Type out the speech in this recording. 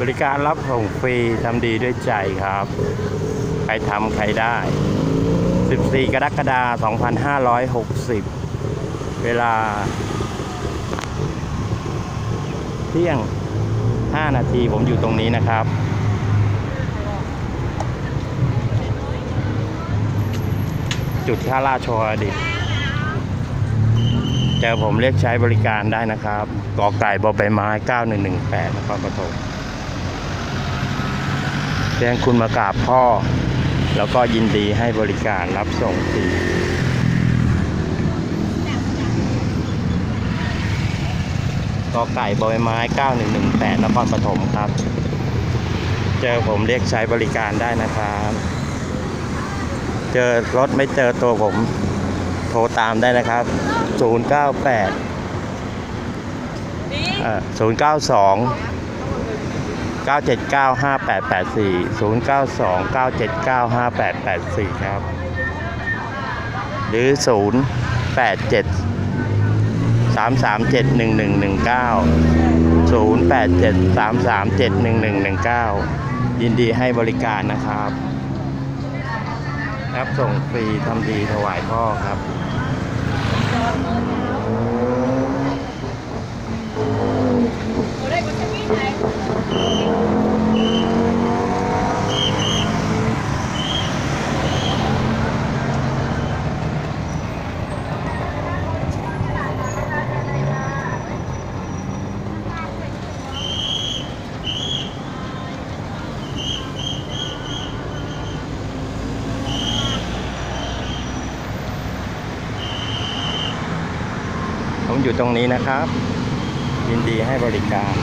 บริการรับส่งฟรีทำดีด้วยใจครับ ใครทำใครได้ 14 กรกฎาคม2560 เวลา เที่ยง 5 นาทีผมอยู่ตรงนี้นะครับจุดท่าราชวดิตเจอผมเรียกใช้บริการได้นะครับ กอไก่บอใบไม้ 9118นครปฐม เพียงคุณมากราบพ่อ แล้วก็ยินดีให้บริการรับส่งฟรีกอไก่บอใบไม้ 9118นครปฐมครับ เจอผมเรียกใช้บริการได้นะครับ เจอรถไม่เจอตัวผมโทรตามได้นะครับ 098เอ่อ092 979 5884 092 979 5884 ครับ หรือ 087 337 1119 087 337 1119 ยินดีให้บริการนะครับ รับส่งฟรีทำดีถวายพ่อครับ ผมอยู่ตรงนี้นะครับ ยินดีให้บริการ